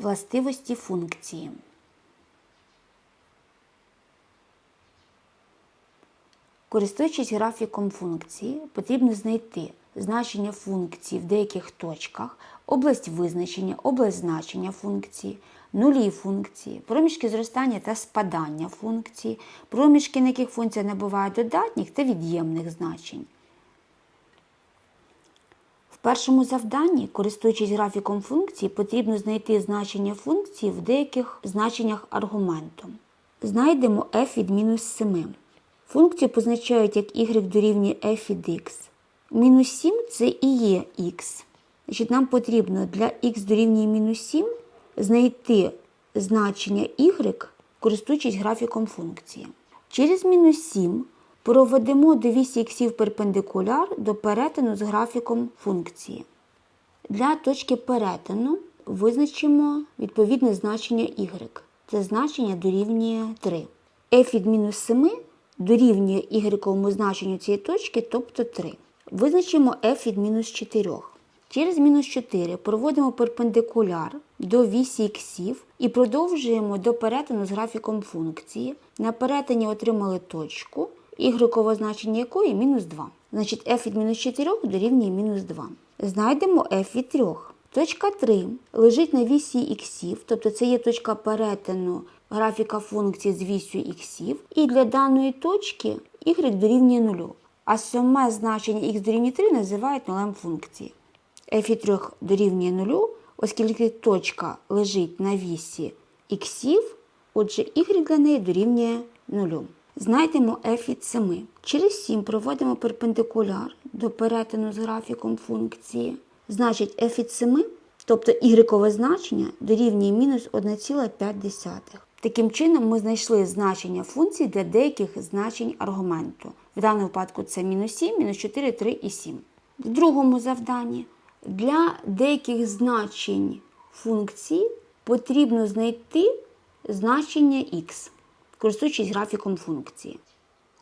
Властивості функції. Користуючись графіком функції, потрібно знайти значення функції в деяких точках, область визначення, область значення функції, нулі функції, проміжки зростання та спадання функції, проміжки, на яких функція набуває додатніх та від'ємних значень. Першому завданні, користуючись графіком функції, потрібно знайти значення функції в деяких значеннях аргументу. Знайдемо f від мінус 7. Функцію позначають як y дорівнює f від x. Мінус 7 це і є x. Значить, нам потрібно для x дорівнює мінус 7 знайти значення y, користуючись графіком функції. Через мінус 7 проведемо до вісі іксів перпендикуляр до перетину з графіком функції. Для точки перетину визначимо відповідне значення y. Це значення дорівнює 3. f від мінус 7 дорівнює y значенню цієї точки, тобто 3. Визначимо f від мінус 4. Через мінус 4 проводимо перпендикуляр до вісі іксів і продовжуємо до перетину з графіком функції. На перетині отримали точку, y значення якої мінус 2. Значить, f від мінус 4 дорівнює мінус 2. Знайдемо f від 3. Точка 3 лежить на вісі іксів, тобто це є точка перетину графіка функції з вісю іксів. І для даної точки y дорівнює 0. А сьоме значення x дорівнює 3 називають нулем функції. f від 3 дорівнює 0, оскільки точка лежить на вісі іксів, отже y для неї дорівнює 0. Знайдемо f від 7. Через 7 проводимо перпендикуляр до перетину з графіком функції. Значить, f від 7, тобто y значення, дорівнює мінус 1,5. Таким чином, ми знайшли значення функції для деяких значень аргументу. В даному випадку це мінус 7, мінус 4, 3 і 7. В другому завданні для деяких значень функції потрібно знайти значення х, користуючись графіком функції.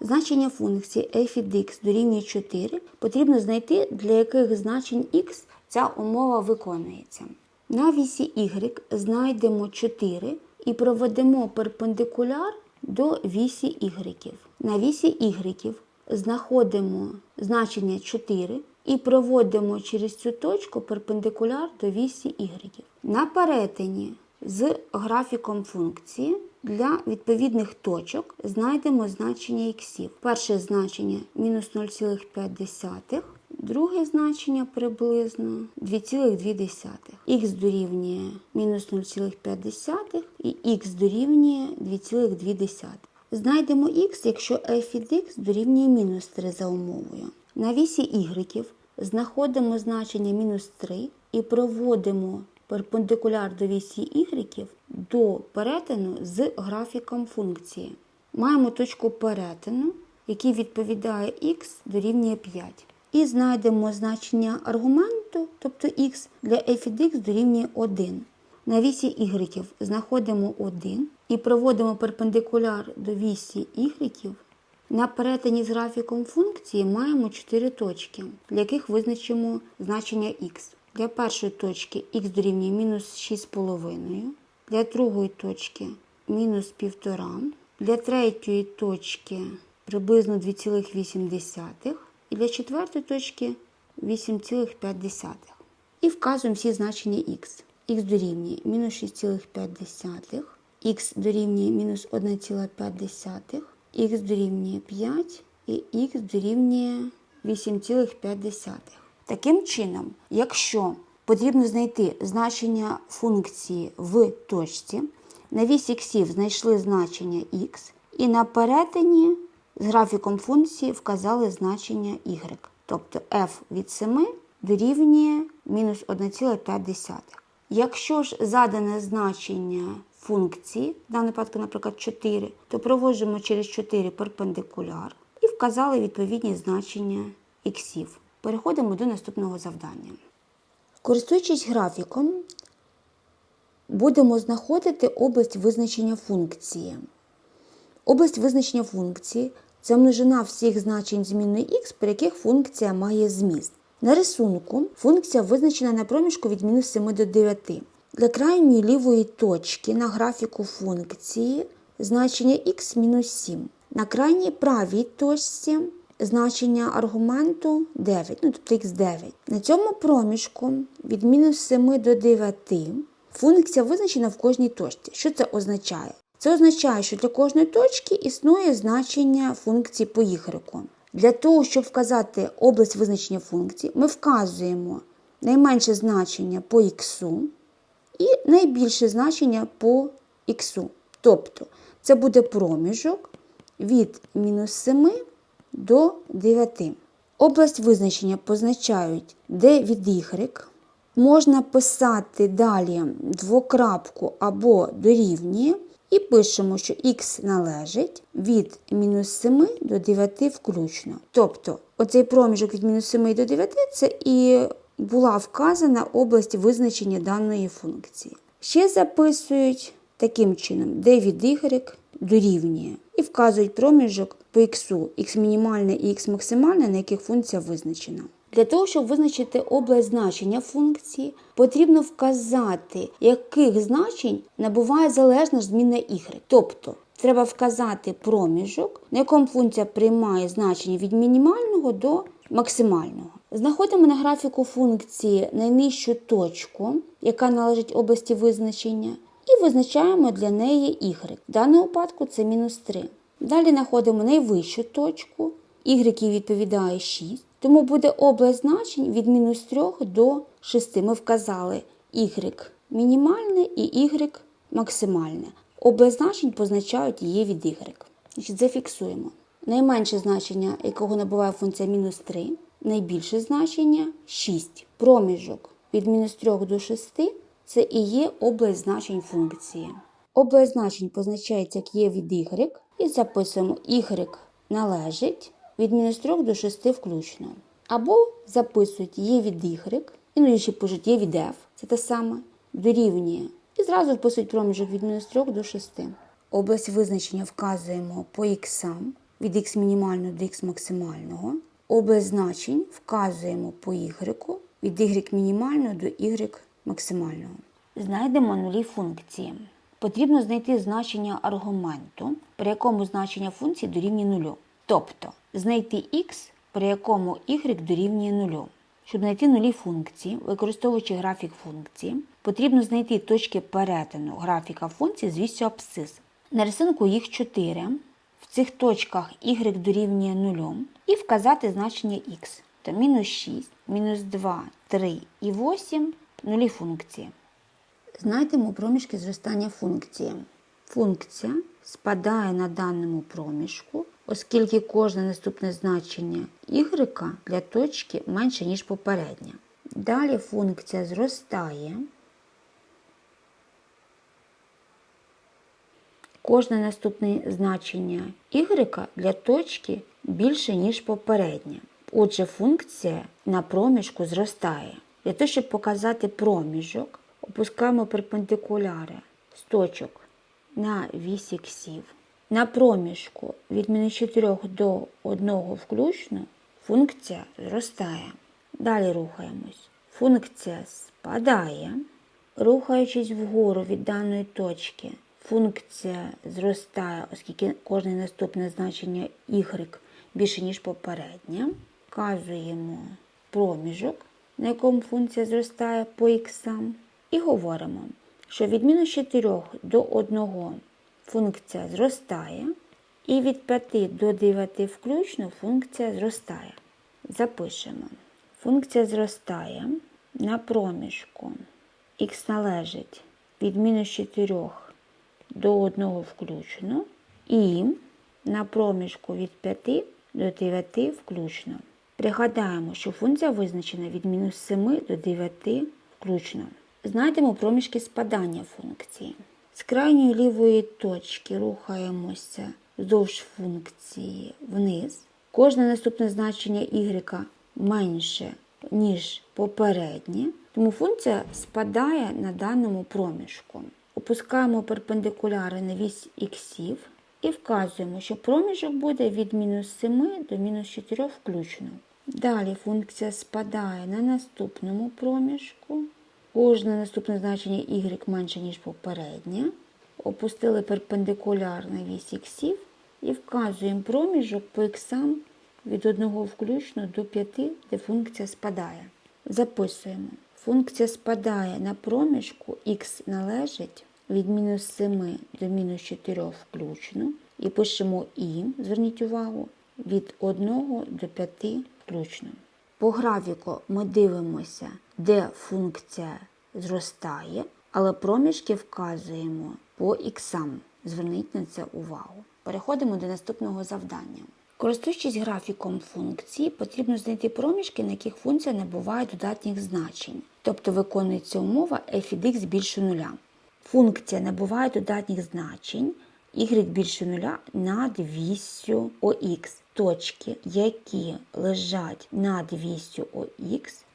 Значення функції f від x дорівнює 4 потрібно знайти, для яких значень x ця умова виконується. На вісі y знайдемо 4 і проведемо перпендикуляр до вісі y. На вісі y знаходимо значення 4 і проводимо через цю точку перпендикуляр до вісі y. На перетині з графіком функції для відповідних точок знайдемо значення іксів. Перше значення мінус 0,5, друге значення приблизно 2,2. Х дорівнює мінус 0,5 і х дорівнює 2,2. Знайдемо х, якщо f від х дорівнює мінус 3 за умовою. На вісі y знаходимо значення мінус 3 і проводимо перпендикуляр до вісі y до перетину з графіком функції. Маємо точку перетину, який відповідає х дорівнює 5. І знайдемо значення аргументу, тобто х для f від x дорівнює 1. На вісі y знаходимо 1 і проводимо перпендикуляр до вісі y. На перетині з графіком функції маємо 4 точки, для яких визначимо значення х. Для першої точки х дорівнює мінус 6,5, для другої точки мінус 1,5, для третьої точки приблизно 2,8 і для четвертої точки 8,5. І вказуємо всі значення х. х дорівнює мінус 6,5, х дорівнює мінус 1,5, х дорівнює 5 і х дорівнює 8,5. Таким чином, якщо потрібно знайти значення функції в точці, на вісі іксів знайшли значення х, і на перетині з графіком функції вказали значення y. Тобто f від 7 дорівнює мінус 1,5. Якщо ж задане значення функції, в даному випадку, наприклад, 4, то проводжуємо через 4 перпендикуляр і вказали відповідні значення іксів. Переходимо до наступного завдання. Користуючись графіком, будемо знаходити область визначення функції. Область визначення функції це множина всіх значень змінної х, при яких функція має зміст. На рисунку функція визначена на проміжку від мінус 7 до 9. Для крайньої лівої точки на графіку функції значення х мінус 7. На крайній правій точці значення аргументу 9, ну тобто х9. На цьому проміжку від мінус 7 до 9 функція визначена в кожній точці. Що це означає? Це означає, що для кожної точки існує значення функції по y. Для того, щоб вказати область визначення функції, ми вказуємо найменше значення по х і найбільше значення по х. Тобто це буде проміжок від мінус 7 до 9. Область визначення позначають d від y. Можна писати далі двокрапку або дорівнює. І пишемо, що х належить від мінус 7 до 9 включно. Тобто, оцей проміжок від мінус 7 до 9 це і була вказана область визначення даної функції. Ще записують таким чином, d від y дорівнює. І вказують проміжок по х, х мінімальне і х максимальне, на яких функція визначена. Для того, щоб визначити область значення функції, потрібно вказати, яких значень набуває залежна змінна y. Тобто треба вказати проміжок, на якому функція приймає значення від мінімального до максимального. Знаходимо на графіку функції найнижчу точку, яка належить області визначення, і визначаємо для неї y. В даному випадку це мінус 3. Далі знаходимо найвищу точку, y відповідає 6. Тому буде область значень від мінус 3 до 6. Ми вказали y мінімальне і y максимальне. Область значень позначають її від y. Значить, Зафіксуємо. Найменше значення, якого набуває функція мінус 3, найбільше значення 6. Проміжок від мінус 3 до 6 це і є область значень функції. Область значень позначається як є від y, і записуємо y належить від мінус 3 до 6 включно. Або записують є від y, іноді ще пишуть є від f, це те саме, дорівнює. І зразу вписують проміжок від мінус 3 до 6. Область визначення вказуємо по х від х мінімального до х максимального. Область значень вказуємо по y від y мінімального до y максимального. Знайдемо нулі функції. Потрібно знайти значення аргументу, при якому значення функції дорівнює нулю. Тобто знайти х, при якому y дорівнює нулю. Щоб знайти нулі функції, використовуючи графік функції, потрібно знайти точки перетину графіка функції з вісю абсцис. На рисунку їх 4. В цих точках y дорівнює 0 і вказати значення х. То мінус 6, мінус 2, 3 і 8 нулі функції. Знайдемо проміжки зростання функції. Функція спадає на даному проміжку, оскільки кожне наступне значення y для точки менше, ніж попереднє. Далі функція зростає. Кожне наступне значення y для точки більше, ніж попереднє. Отже, функція на проміжку зростає. Для того, щоб показати проміжок, опускаємо перпендикуляри з точок на вісь іксів. На проміжку від мінус 4 до 1 включно функція зростає. Далі рухаємось. Функція спадає. Рухаючись вгору від даної точки, функція зростає, оскільки кожне наступне значення y більше, ніж попереднє. Вказуємо проміжок, на якому функція зростає по х. І говоримо, що від мінус 4 до 1 функція зростає, і від 5 до 9 включно функція зростає. Запишемо. Функція зростає на проміжку. Х належить від мінус 4 до 1 включно, і на проміжку від 5 до 9 включно. Пригадаємо, що функція визначена від мінус 7 до 9 включно. Знайдемо проміжки спадання функції. З крайньої лівої точки рухаємося вздовж функції вниз. Кожне наступне значення y менше, ніж попереднє, тому функція спадає на даному проміжку. Опускаємо перпендикуляри на вісь іксів і вказуємо, що проміжок буде від мінус 7 до мінус 4 включно. Далі функція спадає на наступному проміжку Кожне наступне значення y менше, ніж попереднє. Опустили перпендикуляр на вісь іксів і вказуємо проміжок по іксам від 1 включно до 5, де функція спадає. Записуємо. Функція спадає на проміжку х належить від мінус 7 до мінус 4 включно. І пишемо і, зверніть увагу, від 1 до 5 включно. По графіку ми дивимося, де функція зростає, але проміжки вказуємо по іксам. Зверніть на це увагу. Переходимо до наступного завдання. Користуючись графіком функції, потрібно знайти проміжки, на яких функція набуває додатніх значень. Тобто виконується умова f від x більше нуля. Функція набуває додатніх значень y більше нуля над вісю ОХ. Точки, які лежать над вісю ОХ,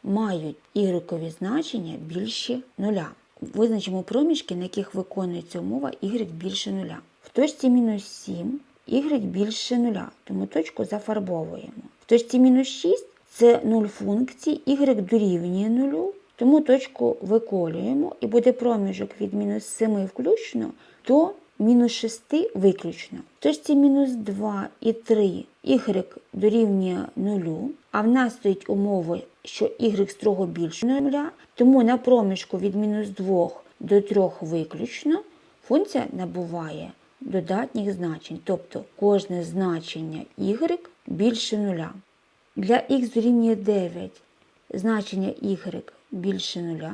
мають y значення більше нуля. Визначимо проміжки, на яких виконується умова y більше нуля. В точці мінус 7 y більше нуля, тому точку зафарбовуємо. В точці мінус 6 це 0 функцій, y дорівнює нулю, тому точку виколюємо і буде проміжок від мінус 7 включно до мінус 6 виключно. В точці мінус 2 і 3 y дорівнює нулю, а в нас стоїть умова, що y строго більше нуля, тому на проміжку від мінус 2 до 3 виключно функція набуває додатніх значень, тобто кожне значення y більше нуля. Для x дорівнює 9 значення y більше нуля.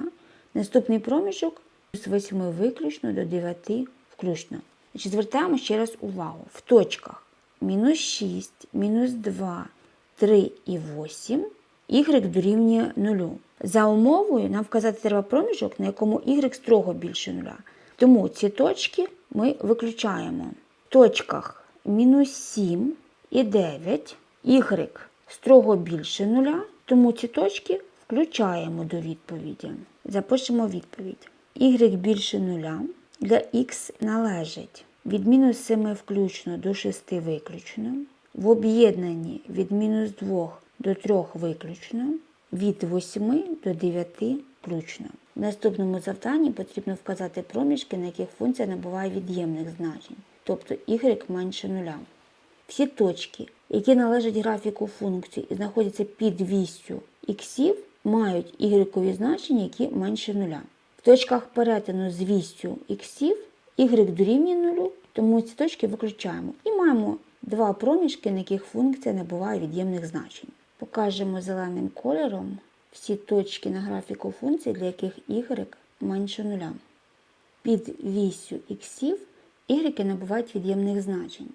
Наступний проміжок з 8 виключно до 9 включно. Значить, звертаємо ще раз увагу. В точках мінус 6, мінус 2, 3 і 8 y дорівнює нулю. За умовою нам вказати треба проміжок, на якому y строго більше нуля. Тому ці точки ми виключаємо. В точках мінус 7 і 9 y строго більше нуля, тому ці точки включаємо до відповіді. Запишемо відповідь. y більше нуля для x належить від мінус 7 включно до 6 виключно, в об'єднанні від мінус 2 до 3 виключно, від 8 до 9 включно. В наступному завданні потрібно вказати проміжки, на яких функція набуває від'ємних значень, тобто y менше нуля. Всі точки, які належать графіку функції і знаходяться під вісю іксів, мають y значення, які менше нуля. В точках перетину з вістю іксів y дорівнює нулю, тому ці точки виключаємо. І маємо два проміжки, на яких функція набуває від'ємних значень. Покажемо зеленим кольором всі точки на графіку функції, для яких y менше нуля. Під вісю іксів y набувають від'ємних значень.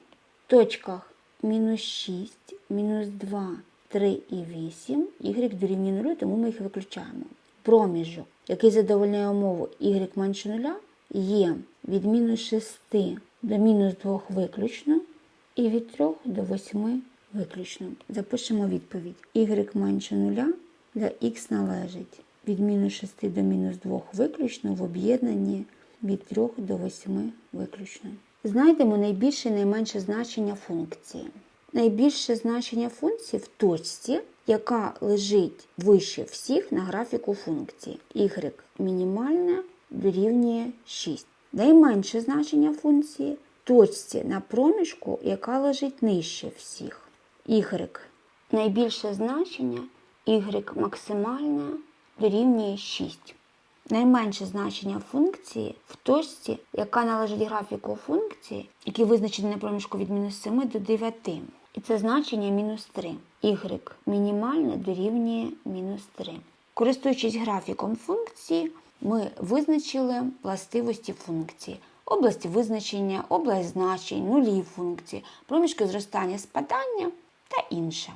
В точках мінус 6, мінус 2, 3 і 8 y дорівнює нулю, тому ми їх виключаємо. Проміжок, який задовольняє умову y менше нуля, є від мінус 6 до мінус 2 виключно і від 3 до 8 виключно. Запишемо відповідь. y менше нуля для х належить від мінус 6 до мінус 2 виключно в об'єднанні від 3 до 8 виключно. Знайдемо найбільше і найменше значення функції. Найбільше значення функції в точці, яка лежить вище всіх на графіку функції. y мінімальне дорівнює 6. Найменше значення функції точці на проміжку, яка лежить нижче всіх. y найбільше значення y максимальне дорівнює 6. Найменше значення функції в точці, яка належить графіку функції, який визначений на проміжку від мінус 7 до 9. І це значення мінус 3. y мінімальне дорівнює мінус 3. Користуючись графіком функції, ми визначили властивості функції. Область визначення, область значень, нулі функції, проміжки зростання спадання та інше.